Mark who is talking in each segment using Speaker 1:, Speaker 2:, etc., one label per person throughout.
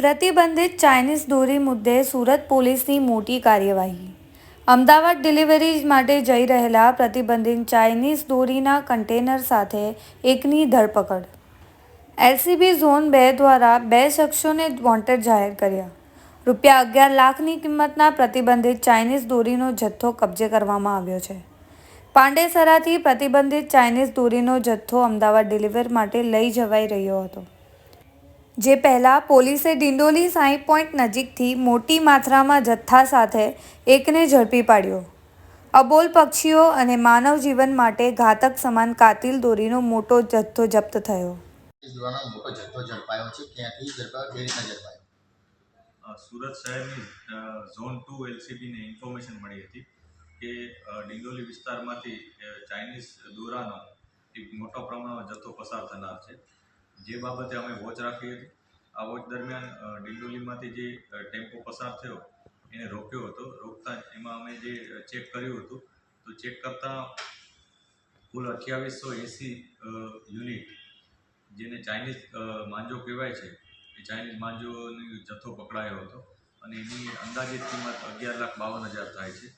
Speaker 1: પ્રતિબંધિત ચાઇનીઝ દોરી મુદ્દે સુરત પોલીસની મોટી કાર્યવાહી. અમદાવાદ ડિલિવરી માટે જઈ રહેલા પ્રતિબંધિત ચાઇનીઝ દોરીના કન્ટેનર સાથે એકની ધરપકડ. એલસીબી ઝોન બે દ્વારા બે શખ્સોને વોન્ટેડ જાહેર કર્યા. રૂપિયા અગિયાર લાખની કિંમતના પ્રતિબંધિત ચાઇનીઝ દોરીનો જથ્થો કબજે કરવામાં આવ્યો છે. પાંડેસરાથી પ્રતિબંધિત ચાઇનીઝ દોરીનો જથ્થો અમદાવાદ ડિલિવર માટે લઈ જવાઈ રહ્યો હતો. જે પહેલાં પોલીસે ડિંડોલી સાઈ પોઈન્ટ નજીકથી મોટી માત્રામાં જથ્થા સાથે એકને ઝડપી પાડ્યો. અબોલ પક્ષીઓ અને માનવ જીવન માટે ઘાતક સમાન કાતિલ દોરીનો મોટો જથ્થો જપ્ત થયો.
Speaker 2: મોટો જથ્થો ઝડપાયો છે ક્યાંથી ઝડપાયો કેવી રીતના ઝડપાયો?
Speaker 3: સુરત શહેરની ઝોન ટુ એલસીબીને ઇન્ફોર્મેશન મળી હતી કે ડિંડોલી વિસ્તારમાંથી ચાઇનીઝ દોરાનો એક મોટો પ્રમાણમાં જથ્થો પસાર થનાર છે. જે બાબતે અમે વોચ રાખી હતી. આ વોચ દરમિયાન ડિંડોલીમાંથી જે ટેમ્પો પસાર થયો, એને રોક્યો હતો. રોકતા એમાં અમે જે ચેક કર્યું હતું, તો ચેક કરતાં કુલ અઠ્યાવીસો એંસી યુનિટ, જેને ચાઇનીઝ માંજો કહેવાય છે, એ ચાઇનીઝ માંજોનો જથ્થો પકડાયો હતો અને એની અંદાજિત કિંમત અગિયાર લાખ બાવન હજાર થાય છે.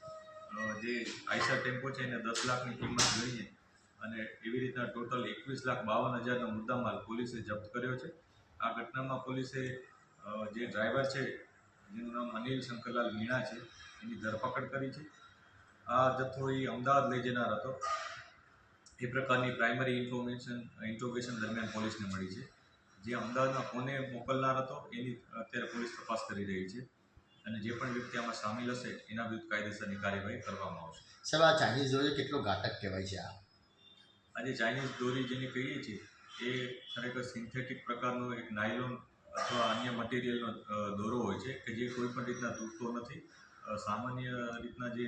Speaker 3: જે આઈસર ટેમ્પો છે એને દસ લાખની કિંમત ગણીએ અને એવી રીતના ટોટલ એકવીસ લાખ બાવન હજારનો મુદ્દામાલ પોલીસે જપ્ત કર્યો છે. આ ઘટનામાં પોલીસે જે ડ્રાઈવર છે, જેનું નામ અનિલ શંકરલાલ મીણા છે, એની ધરપકડ કરી છે. આ જથ્થો એ અમદાવાદ લઈ જનાર હતો. એ પ્રકારની પ્રાઇમરી ઇન્ફોર્મેશન, ઇન્ટ્રોગેશન દરમિયાન પોલીસને મળી છે. જે અમદાવાદમાં કોને મોકલનાર હતો, એની અત્યારે પોલીસ તપાસ કરી રહી છે. અને જે પણ વ્યક્તિ આમાં સામેલ હશે, એના વિરુદ્ધ કાયદેસરની કાર્યવાહી કરવામાં આવશે.
Speaker 2: સાહેબ, આ ચાઇનીઝ જોઈએ કેટલો ઘાતક કહેવાય છે આ?
Speaker 3: આજે ચાઇનીઝ દોરી જેને કહીએ છીએ, એ ખરેખર સિન્થેટિક પ્રકારનો એક નાયલોન અથવા અન્ય મટીરિયલનો દોરો હોય છે કે જે કોઈ પણ રીતના તૂટતો નથી. સામાન્ય રીતના જે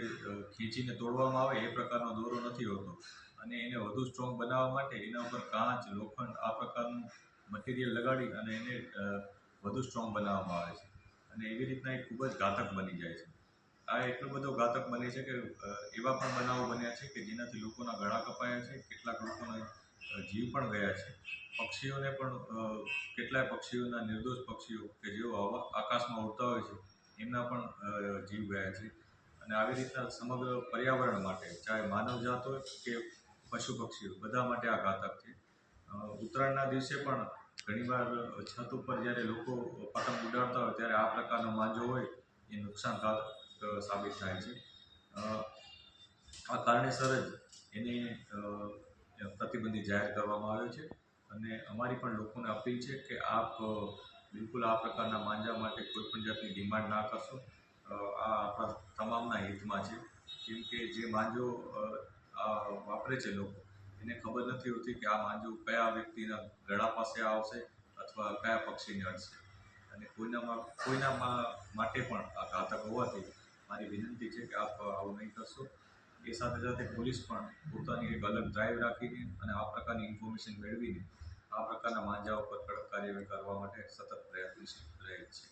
Speaker 3: ખેંચીને તોડવામાં આવે એ પ્રકારનો દોરો નથી હોતો. અને એને વધુ સ્ટ્રોંગ બનાવવા માટે એના ઉપર કાચ, લોખંડ આ પ્રકારનું મટીરિયલ લગાડી અને એને વધુ સ્ટ્રોંગ બનાવવામાં આવે છે. અને એવી રીતના એ ખૂબ જ ઘાતક બની જાય છે. આ એટલો બધો ઘાતક બને છે કે એવા પણ બનાવો બન્યા છે કે જેનાથી લોકોના ગળા કપાયા છે કેટલાક લોકોના જીવ પણ ગયા છે. પક્ષીઓને પણ કેટલાય પક્ષીઓના નિર્દોષ પક્ષીઓ કે જેઓ આકાશમાં ઉડતા હોય છે એમના પણ જીવ ગયા છે. અને આવી રીતના સમગ્ર પર્યાવરણ માટે ચાહે માનવજાત હોય કે પશુ પક્ષીઓ બધા માટે આ ઘાતક છે. ઉત્તરાયણના દિવસે પણ ઘણીવાર છત ઉપર જ્યારે લોકો પતંગ ઉડાડતા હોય ત્યારે આ પ્રકારનો માંજો હોય એ નુકસાનકારક અ, સાબિત થાય છે. આ કારણેસર જ એને પ્રતિબંધિત જાહેર કરવામાં આવ્યો છે અને અમારી પણ લોકોને અપીલ છે કે આપ બિલકુલ આ પ્રકારના માંજા માટે કોઈ પણ જાતની ડિમાન્ડ ના કરશો. આ આપણા તમામના હિતમાં છે. કેમ કે જે માંજો વાપરે છે લોકો, એને ખબર નથી હોતી કે આ માંજો કયા વ્યક્તિના ગળા પાસે આવશે અથવા કયા પક્ષીને અડશે. અને કોઈનામાં કોઈનામાં માટે પણ આ ઘાતક હોવાથી મારી વિનંતી છે કે આપ આવું નહીં કરશો. એ સાથે સાથે પોલીસ પણ પોતાની એક અલગ ડ્રાઈવ રાખીને અને આ પ્રકારની ઇન્ફોર્મેશન મેળવીને આ પ્રકારના માંજા ઉપર કડક કાર્યવાહી કરવા માટે સતત પ્રયત્નશીલ રહે છે.